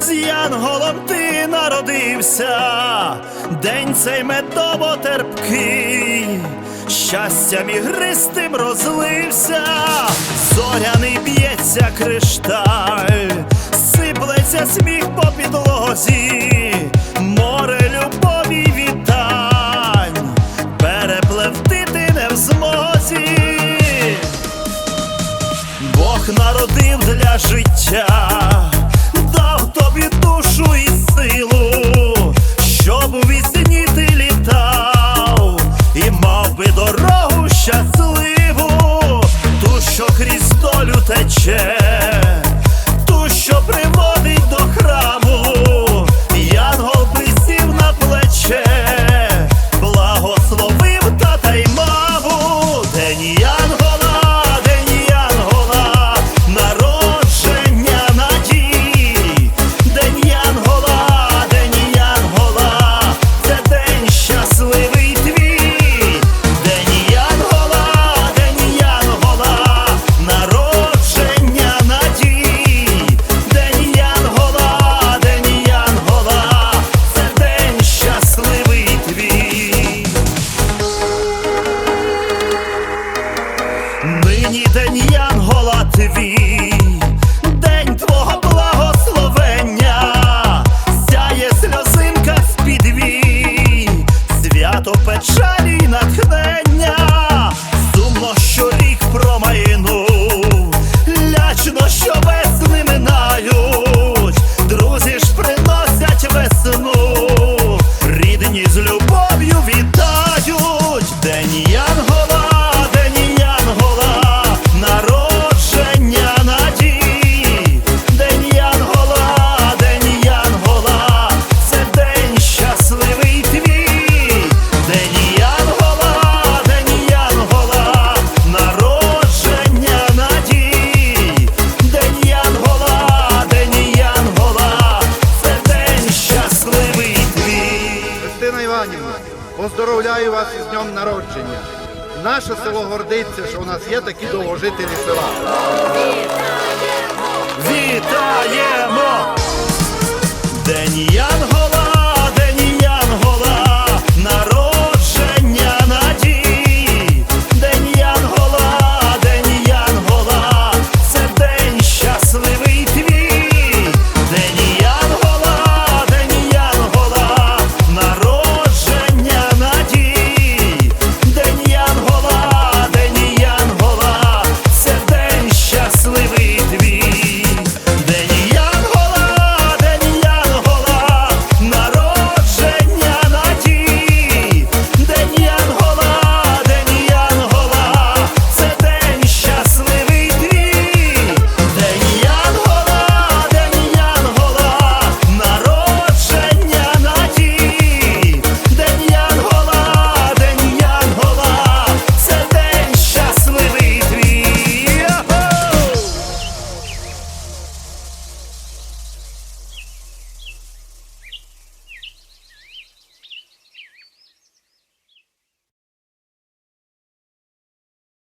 з янголом ти народився, день цей медово терпкий, щастям ігристим розлився, зоряний б'ється кришталь, сиплеться сміх по підлозі, народив для життя, дав тобі душу і силу, щоб у вісні ти літав і мав би дорогу щасливу, ту, що крізь долю тече, твій, день твого благословення, сяє сльозинка з-під вій, свято печалі й натхнення, сумно, що рік промайнув, лячно, що весни минають, друзі ж приносять весну, рідні з любов'ю вітають, день Янгола, Іванівна, поздоровляю вас із днем народження. Наше село гордиться, що у нас є такі довгожителі села. Вітаємо!